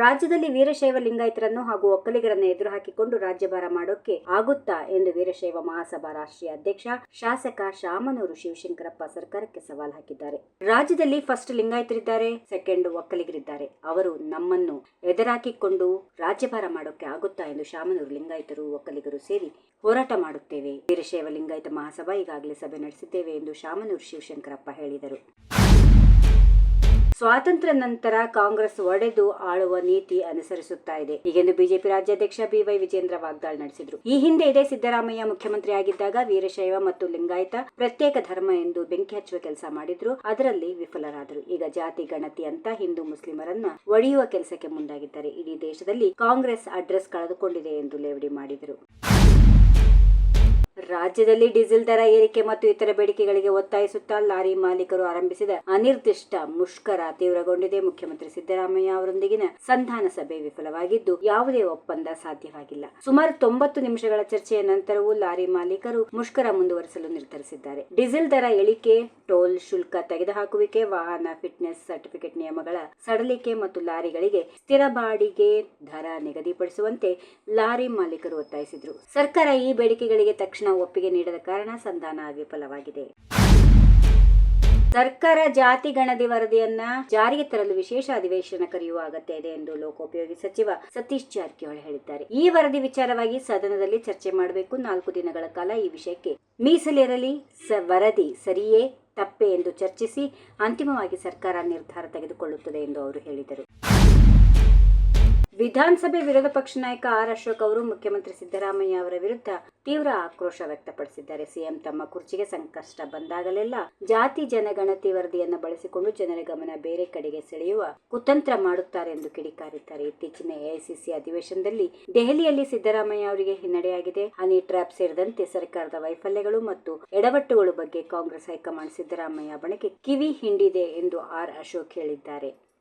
ರಾಜ್ಯದಲ್ಲಿ ವೀರಶೈವ ಲಿಂಗಾಯತರನ್ನು ಹಾಗೂ ಒಕ್ಕಲಿಗರನ್ನು ಎದುರು ಹಾಕಿಕೊಂಡು ರಾಜ್ಯಭಾರ ಮಾಡೋಕೆ ಆಗುತ್ತಾ ಎಂದು ವೀರಶೈವ ಮಹಾಸಭಾ ರಾಷ್ಟ್ರೀಯ ಅಧ್ಯಕ್ಷ ಶಾಸಕ ಶಾಮನೂರು ಶಿವಶಂಕರಪ್ಪ ಸರ್ಕಾರಕ್ಕೆ ಸವಾಲ್ ಹಾಕಿದ್ದಾರೆ. ರಾಜ್ಯದಲ್ಲಿ ಫಸ್ಟ್ ಲಿಂಗಾಯತರಿದ್ದಾರೆ ಸೆಕೆಂಡ್ ಒಕ್ಕಲಿಗರಿದ್ದಾರೆ. ಅವರು ನಮ್ಮನ್ನು ಎದುರಾಕಿಕೊಂಡು ರಾಜ್ಯಭಾರ ಮಾಡೋಕೆ ಆಗುತ್ತಾ ಎಂದು ಶಾಮನೂರು ಲಿಂಗಾಯತರು, ಒಕ್ಕಲಿಗರು ಸೇರಿ ಹೋರಾಟ ಮಾಡುತ್ತೇವೆ. ವೀರಶೈವ ಲಿಂಗಾಯತ ಮಹಾಸಭಾ ಈಗಾಗಲೇ ಸಭೆ ನಡೆಸಿದ್ದೇವೆ ಎಂದು ಶಾಮನೂರು ಶಿವಶಂಕರಪ್ಪ ಹೇಳಿದರು. ಸ್ವಾತಂತ್ರ್ಯ ನಂತರ ಕಾಂಗ್ರೆಸ್ ಒಡೆದು ಆಳುವ ನೀತಿ ಅನುಸರಿಸುತ್ತಾ ಇದೆ. ಹೀಗೆಂದು ಬಿಜೆಪಿ ರಾಜ್ಯಾಧ್ಯಕ್ಷ ಬಿವೈ ವಿಜೇಂದ್ರ ವಾಗ್ದಾಳಿ ನಡೆಸಿದರು. ಈ ಹಿಂದೆ ಇದೇ ಸಿದ್ದರಾಮಯ್ಯ ಮುಖ್ಯಮಂತ್ರಿ ಆಗಿದ್ದಾಗ ವೀರಶೈವ ಮತ್ತು ಲಿಂಗಾಯತ ಪ್ರತ್ಯೇಕ ಧರ್ಮ ಎಂದು ಬೆಂಕಿ ಹಚ್ಚುವ ಕೆಲಸ ಮಾಡಿದ್ರು. ಅದರಲ್ಲಿ ವಿಫಲರಾದರು. ಈಗ ಜಾತಿ, ಗಣತಿ ಅಂತ ಹಿಂದೂ ಮುಸ್ಲಿಮರನ್ನ ಒಡೆಯುವ ಕೆಲಸಕ್ಕೆ ಮುಂದಾಗಿದ್ದಾರೆ. ಇಡೀ ದೇಶದಲ್ಲಿ ಕಾಂಗ್ರೆಸ್ ಅಡ್ರೆಸ್ ಕಳೆದುಕೊಂಡಿದೆ ಎಂದು ಲೇವಡಿ ಮಾಡಿದರು. ರಾಜ್ಯದಲ್ಲಿ ಡೀಸೆಲ್ ದರ ಏರಿಕೆ ಮತ್ತು ಇತರ ಬೇಡಿಕೆಗಳಿಗೆ ಒತ್ತಾಯಿಸುತ್ತಾ ಲಾರಿ ಮಾಲೀಕರು ಆರಂಭಿಸಿದ ಅನಿರ್ದಿಷ್ಟ ಮುಷ್ಕರ ತೀವ್ರಗೊಂಡಿದೆ. ಮುಖ್ಯಮಂತ್ರಿ ಸಿದ್ದರಾಮಯ್ಯ ಅವರೊಂದಿಗಿನ ಸಂಧಾನ ಸಭೆ ವಿಫಲವಾಗಿದ್ದು ಯಾವುದೇ ಒಪ್ಪಂದ ಸಾಧ್ಯವಾಗಿಲ್ಲ. ಸುಮಾರು ತೊಂಬತ್ತು ನಿಮಿಷಗಳ ಚರ್ಚೆಯ ನಂತರವೂ ಲಾರಿ ಮಾಲೀಕರು ಮುಷ್ಕರ ಮುಂದುವರಿಸಲು ನಿರ್ಧರಿಸಿದ್ದಾರೆ. ಡೀಸೆಲ್ ದರ ಇಳಿಕೆ, ಟೋಲ್ ಶುಲ್ಕ ತೆಗೆದುಹಾಕುವಿಕೆ, ವಾಹನ ಫಿಟ್ನೆಸ್ ಸರ್ಟಿಫಿಕೇಟ್ ನಿಯಮಗಳ ಸಡಲಿಕೆ ಮತ್ತು ಲಾರಿಗಳಿಗೆ ಸ್ಥಿರ ಬಾಡಿಗೆ ದರ ನಿಗದಿಪಡಿಸುವಂತೆ ಲಾರಿ ಮಾಲೀಕರು ಒತ್ತಾಯಿಸಿದರು. ಸರ್ಕಾರ ಈ ಬೇಡಿಕೆಗಳಿಗೆ ತಕ್ಷಣ ಒಪ್ಪಿಗೆ ನೀಡದ ಕಾರಣ ಸಂಧಾನ ವಿಫಲವಾಗಿದೆ. ಸರ್ಕಾರ ಜಾತಿ ಗಣತಿ ವರದಿಯನ್ನ ಜಾರಿಗೆ ತರಲು ವಿಶೇಷ ಅಧಿವೇಶನ ಕರೆಯುವ ಅಗತ್ಯ ಇದೆ ಎಂದು ಲೋಕೋಪಯೋಗಿ ಸಚಿವ ಸತೀಶ್ ಜಾರಕಿಹೊಳಿ ಹೇಳಿದ್ದಾರೆ. ಈ ವರದಿ ವಿಚಾರವಾಗಿ ಸದನದಲ್ಲಿ ಚರ್ಚೆ ಮಾಡಬೇಕು. ನಾಲ್ಕು ದಿನಗಳ ಕಾಲ ಈ ವಿಷಯಕ್ಕೆ ಮೀಸಲಿರಲಿ. ವರದಿ ಸರಿಯೇ, ತಪ್ಪೆ ಎಂದು ಚರ್ಚಿಸಿ ಅಂತಿಮವಾಗಿ ಸರ್ಕಾರ ನಿರ್ಧಾರ ತೆಗೆದುಕೊಳ್ಳುತ್ತದೆ ಎಂದು ಅವರು ಹೇಳಿದರು. ವಿಧಾನಸಭೆ ವಿರೋಧ ಪಕ್ಷ ನಾಯಕ ಆರ್ ಅಶೋಕ್ ಅವರು ಮುಖ್ಯಮಂತ್ರಿ ಸಿದ್ದರಾಮಯ್ಯ ಅವರ ವಿರುದ್ಧ ತೀವ್ರ ಆಕ್ರೋಶ ವ್ಯಕ್ತಪಡಿಸಿದ್ದಾರೆ. ಸಿಎಂ ತಮ್ಮ ಕುರ್ಚಿಗೆ ಸಂಕಷ್ಟ ಬಂದಾಗಲೆಲ್ಲ ಜಾತಿ ಜನಗಣತಿ ವರದಿಯನ್ನು ಬಳಸಿಕೊಂಡು ಜನರ ಗಮನ ಬೇರೆ ಕಡೆಗೆ ಸೆಳೆಯುವ ಕುತಂತ್ರ ಮಾಡುತ್ತಾರೆ ಎಂದು ಕಿಡಿಕಾರಿದ್ದಾರೆ. ಇತ್ತೀಚಿನ ಎಐಸಿಸಿ ಅಧಿವೇಶನದಲ್ಲಿ ದೆಹಲಿಯಲ್ಲಿ ಸಿದ್ದರಾಮಯ್ಯ ಅವರಿಗೆ ಹಿನ್ನಡೆಯಾಗಿದೆ. ಹನಿ ಟ್ರ್ಯಾಪ್ ಸೇರಿದಂತೆ ಸರ್ಕಾರದ ವೈಫಲ್ಯಗಳು ಮತ್ತು ಎಡವಟ್ಟುಗಳ ಬಗ್ಗೆ ಕಾಂಗ್ರೆಸ್ ಹೈಕಮಾಂಡ್ ಸಿದ್ದರಾಮಯ್ಯ ಬಣಕ್ಕೆ ಕಿವಿ ಹಿಂಡಿದೆ ಎಂದು ಆರ್ ಅಶೋಕ್ ಹೇಳಿದ್ದಾರೆ.